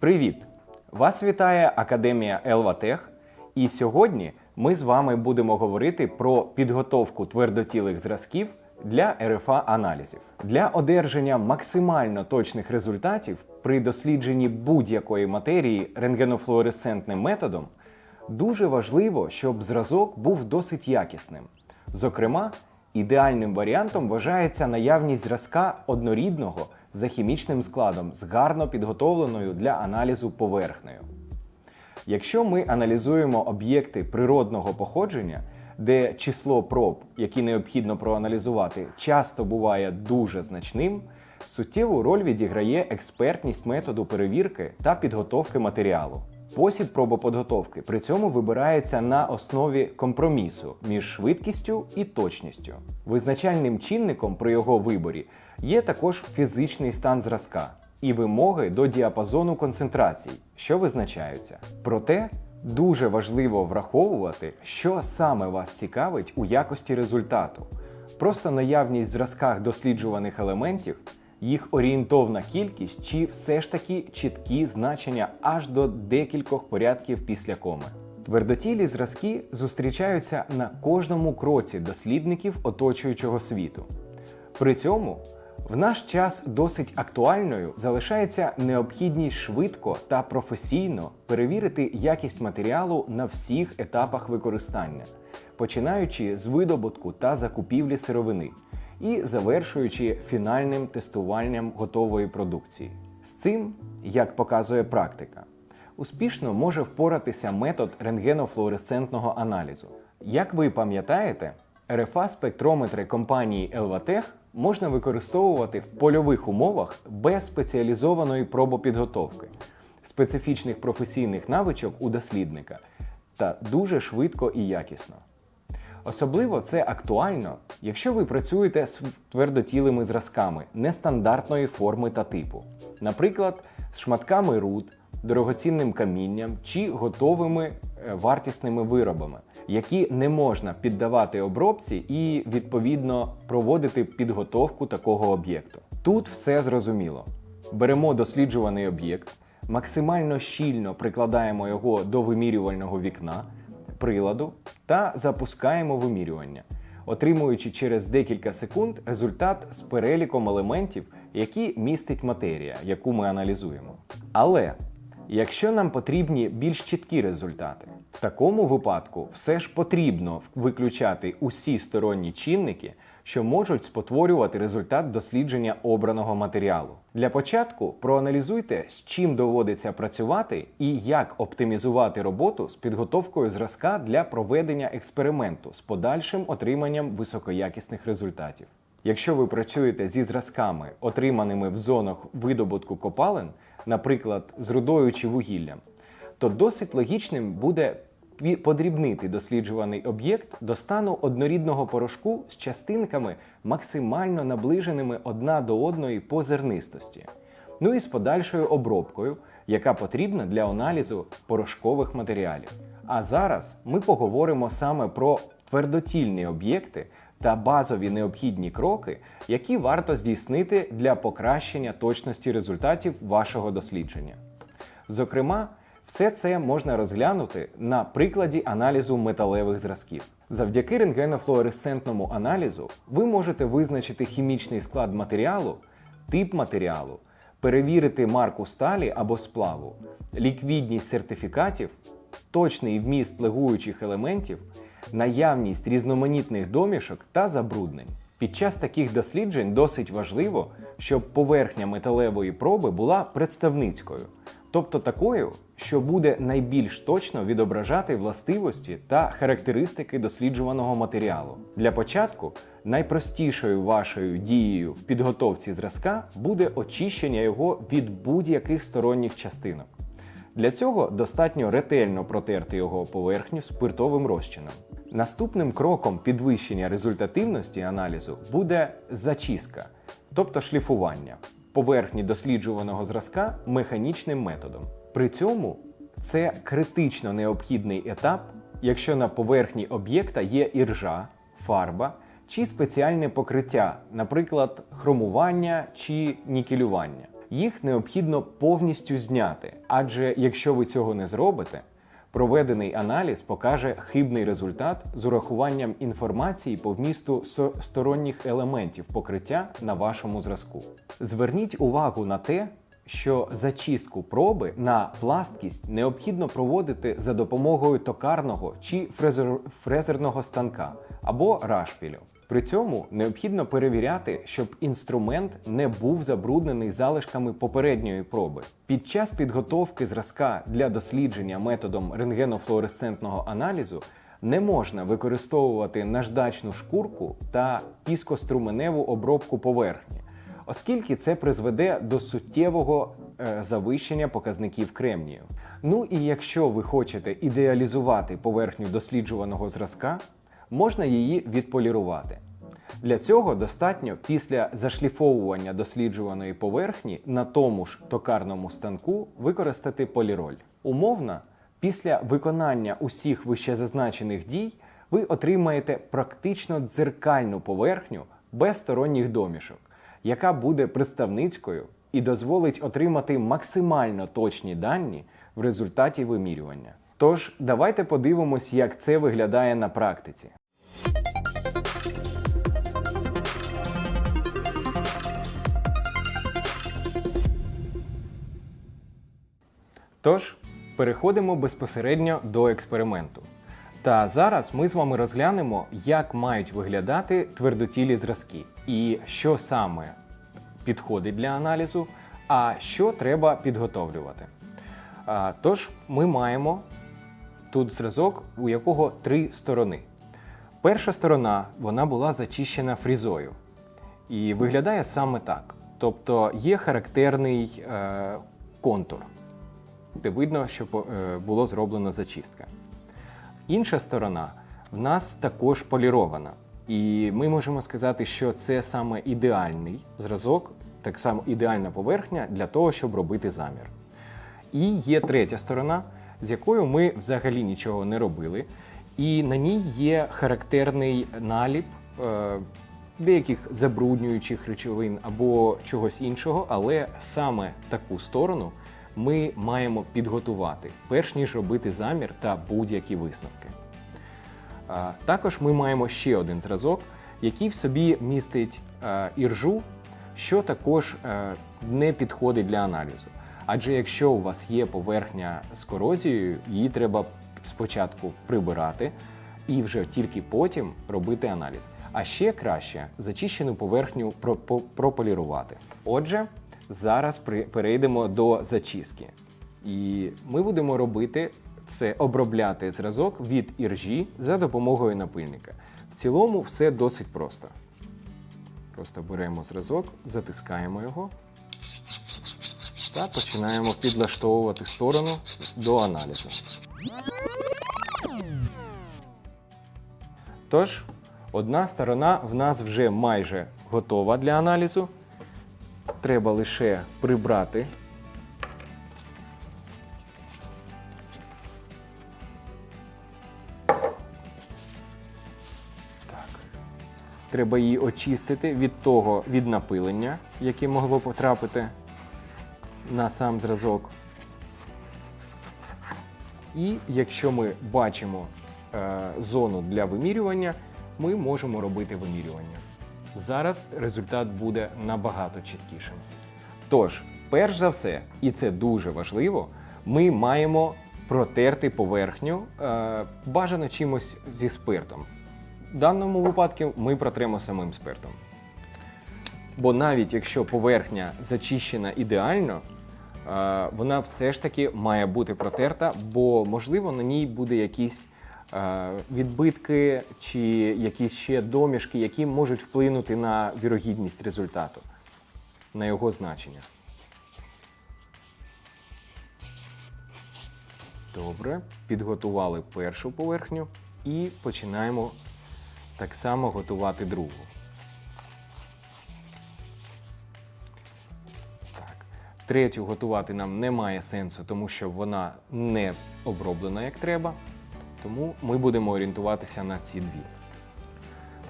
Привіт! Вас вітає Академія Елватех. І сьогодні ми з вами будемо говорити про підготовку твердотілих зразків для РФА аналізів. Для одержання максимально точних результатів при дослідженні будь-якої матерії рентгенофлуоресцентним методом дуже важливо, щоб зразок був досить якісним. Зокрема, ідеальним варіантом вважається наявність зразка однорідного за хімічним складом з гарно підготовленою для аналізу поверхнею. Якщо ми аналізуємо об'єкти природного походження, де число проб, які необхідно проаналізувати, часто буває дуже значним, суттєву роль відіграє експертність методу перевірки та підготовки матеріалу. Спосіб пробоподготовки при цьому вибирається на основі компромісу між швидкістю і точністю. Визначальним чинником при його виборі є також фізичний стан зразка і вимоги до діапазону концентрацій, що визначаються. Проте дуже важливо враховувати, що саме вас цікавить у якості результату. Просто наявність в зразках досліджуваних елементів, їх орієнтовна кількість чи все ж таки чіткі значення аж до декількох порядків після коми. Твердотілі зразки зустрічаються на кожному кроці дослідників оточуючого світу. При цьому в наш час досить актуальною залишається необхідність швидко та професійно перевірити якість матеріалу на всіх етапах використання, починаючи з видобутку та закупівлі сировини і завершуючи фінальним тестуванням готової продукції. З цим, як показує практика, успішно може впоратися метод рентгенофлуоресцентного аналізу. Як ви пам'ятаєте, РФА спектрометри компанії Elvatech можна використовувати в польових умовах без спеціалізованої пробопідготовки, специфічних професійних навичок у дослідника та дуже швидко і якісно. Особливо це актуально, якщо ви працюєте з твердотілими зразками нестандартної форми та типу, наприклад, з шматками руд, дорогоцінним камінням чи готовими е, вартісними виробами, які не можна піддавати обробці і відповідно проводити підготовку такого об'єкту. Тут все зрозуміло. Беремо досліджуваний об'єкт, максимально щільно прикладаємо його до вимірювального вікна приладу та запускаємо вимірювання, отримуючи через декілька секунд результат з переліком елементів, які містить матерія, яку ми аналізуємо. Але якщо нам потрібні більш чіткі результати, в такому випадку все ж потрібно виключати усі сторонні чинники, що можуть спотворювати результат дослідження обраного матеріалу. Для початку проаналізуйте, з чим доводиться працювати і як оптимізувати роботу з підготовкою зразка для проведення експерименту з подальшим отриманням високоякісних результатів. Якщо ви працюєте зі зразками, отриманими в зонах видобутку копалин, наприклад, з рудою чи вугіллям, то досить логічним буде подрібнити досліджуваний об'єкт до стану однорідного порошку з частинками максимально наближеними одна до одної по зернистості, ну і з подальшою обробкою, яка потрібна для аналізу порошкових матеріалів. А зараз ми поговоримо саме про твердотільні об'єкти та базові необхідні кроки, які варто здійснити для покращення точності результатів вашого дослідження. Зокрема, все це можна розглянути на прикладі аналізу металевих зразків. Завдяки рентгенофлуоресцентному аналізу ви можете визначити хімічний склад матеріалу, тип матеріалу, перевірити марку сталі або сплаву, ліквідність сертифікатів, точний вміст легуючих елементів, наявність різноманітних домішок та забруднень. Під час таких досліджень досить важливо, щоб поверхня металевої проби була представницькою, тобто такою, що буде найбільш точно відображати властивості та характеристики досліджуваного матеріалу. Для початку найпростішою вашою дією в підготовці зразка буде очищення його від будь-яких сторонніх частинок. Для цього достатньо ретельно протерти його поверхню спиртовим розчином. Наступним кроком підвищення результативності аналізу буде зачистка, тобто шліфування поверхні досліджуваного зразка механічним методом. При цьому це критично необхідний етап, якщо на поверхні об'єкта є іржа, фарба чи спеціальне покриття, наприклад, хромування чи нікелювання. Їх необхідно повністю зняти, адже якщо ви цього не зробите, проведений аналіз покаже хибний результат з урахуванням інформації по вмісту сторонніх елементів покриття на вашому зразку. Зверніть увагу на те, що зачистку проби на пласткість необхідно проводити за допомогою токарного чи фрезер- фрезерного станка або рашпілю. При цьому необхідно перевіряти, щоб інструмент не був забруднений залишками попередньої проби. Під час підготовки зразка для дослідження методом рентгенофлуоресцентного аналізу не можна використовувати наждачну шкурку та піскоструменеву обробку поверхні, оскільки це призведе до суттєвого е, завищення показників кремнію. Ну і якщо ви хочете ідеалізувати поверхню досліджуваного зразка, можна її відполірувати. Для цього достатньо після зашліфовування досліджуваної поверхні на тому ж токарному станку використати поліроль. Умовно, після виконання усіх вищезазначених дій ви отримаєте практично дзеркальну поверхню без сторонніх домішок, яка буде представницькою і дозволить отримати максимально точні дані в результаті вимірювання. Тож, давайте подивимось, як це виглядає на практиці. Тож, переходимо безпосередньо до експерименту. Та зараз ми з вами розглянемо, як мають виглядати твердотілі зразки і що саме підходить для аналізу, а що треба підготовлювати. Тож, ми маємо тут зразок, у якого три сторони. Перша сторона вона була зачищена фрізою і виглядає саме так. Тобто є характерний е, контур, де видно, що е, було зроблено зачистка. Інша сторона в нас також полірована. І ми можемо сказати, що це саме ідеальний зразок, так само ідеальна поверхня для того, щоб робити замір. І є третя сторона, з якою ми взагалі нічого не робили. І на ній є характерний наліп е, деяких забруднюючих речовин або чогось іншого, але саме таку сторону ми маємо підготувати, перш ніж робити замір та будь-які висновки. Також ми маємо ще один зразок, який в собі містить іржу, що також е, не підходить для аналізу. Адже якщо у вас є поверхня з корозією, її треба спочатку прибирати і вже тільки потім робити аналіз. А ще краще зачищену поверхню про- прополірувати. Отже, зараз при- перейдемо до зачистки. І ми будемо робити це обробляти зразок від іржі за допомогою напильника. В цілому все досить просто. Просто беремо зразок, затискаємо його та починаємо підлаштовувати сторону до аналізу. Тож, одна сторона в нас вже майже готова для аналізу. Треба лише прибрати. Треба її очистити від того від напилення, яке могло потрапити на сам зразок. І якщо ми бачимо е, зону для вимірювання, ми можемо робити вимірювання. Зараз результат буде набагато чіткішим. Тож, перш за все, і це дуже важливо, ми маємо протерти поверхню е, бажано чимось зі спиртом. В даному випадку ми протремо самим спиртом. Бо навіть якщо поверхня зачищена ідеально, е, вона все ж таки має бути протерта, бо можливо на ній буде якісь е, відбитки чи якісь ще домішки, які можуть вплинути на вірогідність результату, на його значення. Добре, підготували першу поверхню і починаємо так само готувати другу. Так. Третю готувати нам немає сенсу, тому що вона не оброблена як треба. Тому ми будемо орієнтуватися на ці дві.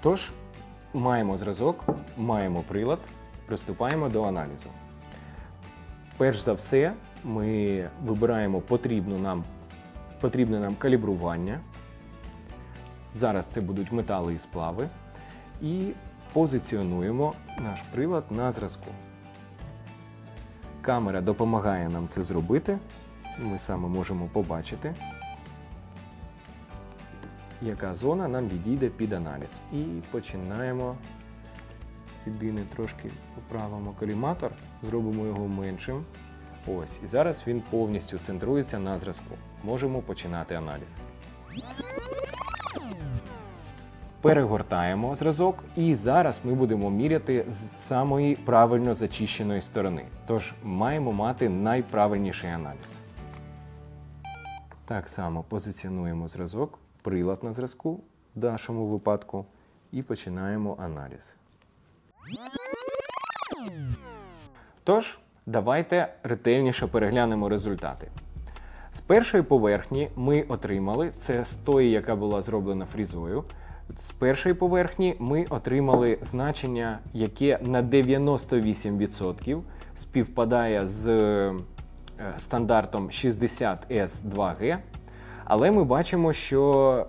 Тож, маємо зразок, маємо прилад, приступаємо до аналізу. перш за все, ми вибираємо потрібну нам, потрібне нам калібрування. Зараз це будуть метали і сплави. І позиціонуємо наш прилад на зразку. Камера допомагає нам це зробити. Ми саме можемо побачити, яка зона нам відійде під аналіз. І починаємо. Єдине трошки поправимо коліматор, зробимо його меншим. Ось. І зараз він повністю центрується на зразку. Можемо починати аналіз. Перегортаємо зразок, і зараз ми будемо міряти з самої правильно зачищеної сторони. Тож маємо мати найправильніший аналіз. Так само позиціонуємо зразок, прилад на зразку в нашому випадку, і починаємо аналіз. Тож, давайте ретельніше переглянемо результати. З першої поверхні ми отримали це з тої, яка була зроблена фрізою. З першої поверхні ми отримали значення, яке на 98% співпадає з е, стандартом 60S2G. Але ми бачимо, що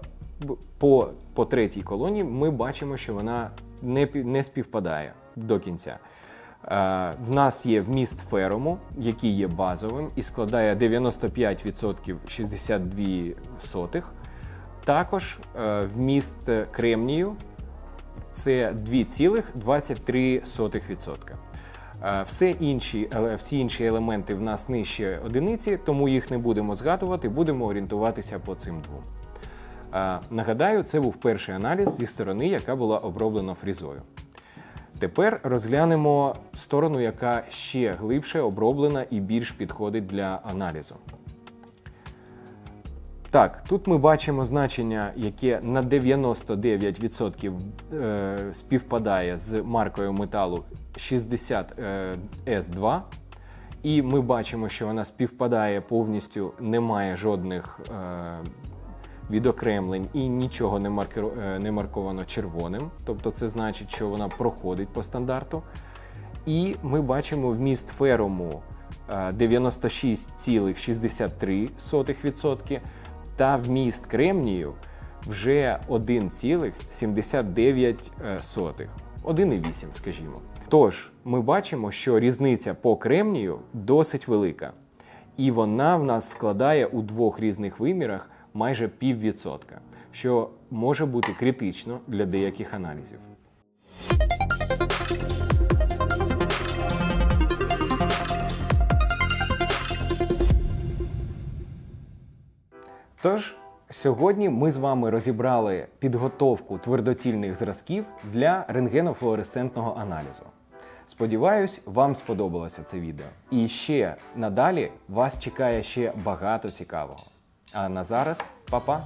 по, по третій колоні ми бачимо, що вона не, не співпадає до кінця. Е, В нас є вміст феруму, який є базовим і складає 95% 62 сотих. Також е, вміст кремнію це 2,23%. Е, Все інші, всі інші елементи в нас нижче одиниці, тому їх не будемо згадувати, будемо орієнтуватися по цим двом. Е, Нагадаю, це був перший аналіз зі сторони, яка була оброблена фрізою. Тепер розглянемо сторону, яка ще глибше оброблена і більш підходить для аналізу. Так, тут ми бачимо значення, яке на 99% е, співпадає з маркою металу 60S2. І ми бачимо, що вона співпадає повністю, немає жодних е, відокремлень і нічого не, маркер... е, не марковано червоним. Тобто це значить, що вона проходить по стандарту. І ми бачимо вміст феруму е, 96,63% та вміст кремнію вже 1,79. 1,8, скажімо. Тож, ми бачимо, що різниця по кремнію досить велика. І вона в нас складає у двох різних вимірах майже піввідсотка, що може бути критично для деяких аналізів. Тож, сьогодні ми з вами розібрали підготовку твердотільних зразків для рентгенофлуоресцентного аналізу. Сподіваюсь, вам сподобалося це відео. І ще надалі вас чекає ще багато цікавого. А на зараз, па-па!